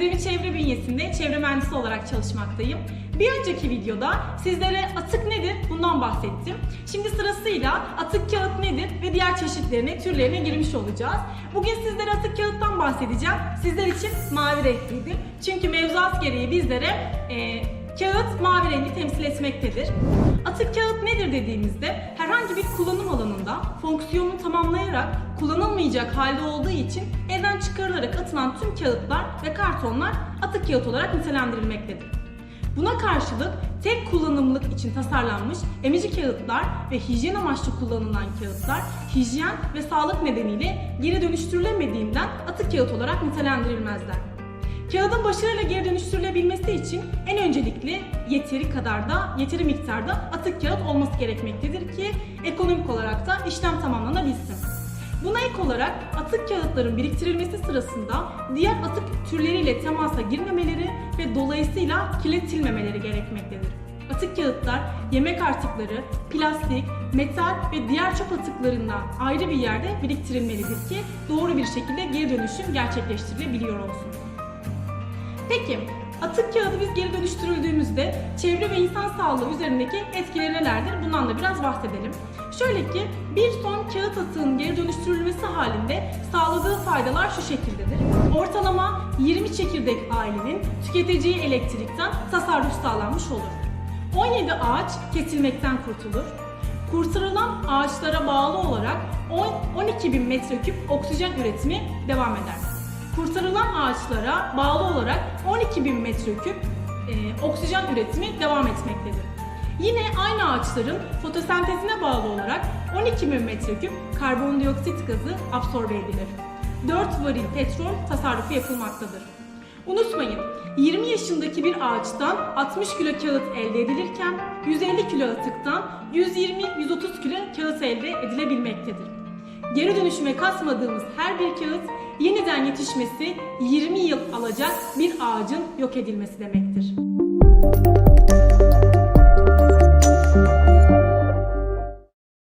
bünyesinde çevre mühendisi olarak çalışmaktayım. Bir önceki videoda sizlere atık nedir bundan bahsettim. Şimdi sırasıyla atık kağıt nedir ve diğer çeşitlerine, türlerine girmiş olacağız. Bugün sizlere atık kağıttan bahsedeceğim. Sizler için mavi renkliydi. Çünkü mevzuat gereği bizlere e, kağıt mavi rengi temsil etmektedir. Atık kağıt nedir dediğimizde herhangi bir kullanım alanında fonksiyonunu tamamlayarak kullanılmayacak halde olduğu için elden çıkarılarak atılan tüm kağıtlar ve kartonlar atık kağıt olarak nitelendirilmektedir. Buna karşılık tek kullanımlık için tasarlanmış emici kağıtlar ve hijyen amaçlı kullanılan kağıtlar hijyen ve sağlık nedeniyle geri dönüştürülemediğinden atık kağıt olarak nitelendirilmezler. Kağıdın başarıyla geri dönüştürülebilmesi için en öncelikli yeteri kadar da yeteri miktarda atık kağıt olması gerekmektedir ki ekonomik olarak da işlem tamamlanabilsin. Buna ek olarak atık kağıtların biriktirilmesi sırasında diğer atık türleriyle temasa girmemeleri ve dolayısıyla kirletilmemeleri gerekmektedir. Atık kağıtlar yemek artıkları, plastik, metal ve diğer çöp atıklarından ayrı bir yerde biriktirilmelidir ki doğru bir şekilde geri dönüşüm gerçekleştirilebiliyor olsun. Peki, atık kağıdı biz geri dönüştürüldüğümüzde çevre ve insan sağlığı üzerindeki etkileri nelerdir? Bundan da biraz bahsedelim. Şöyle ki bir ton kağıt atığın geri dönüştürülmesi halinde sağladığı faydalar şu şekildedir. Ortalama 20 çekirdek ailenin tüketeceği elektrikten tasarruf sağlanmış olur. 17 ağaç kesilmekten kurtulur. Kurtarılan ağaçlara bağlı olarak 12 bin metreküp oksijen üretimi devam eder. Kurtarılan ağaçlara bağlı olarak 12 bin metreküp e, oksijen üretimi devam etmektedir. Yine aynı ağaçların fotosentezine bağlı olarak 12 bin metreküp karbondioksit gazı absorbe edilir. 4 varil petrol tasarrufu yapılmaktadır. Unutmayın, 20 yaşındaki bir ağaçtan 60 kilo kağıt elde edilirken 150 kilo atıktan 120-130 kilo kağıt elde edilebilmektedir. Geri dönüşüme katmadığımız her bir kağıt yeniden yetişmesi 20 yıl alacak bir ağacın yok edilmesi demektir.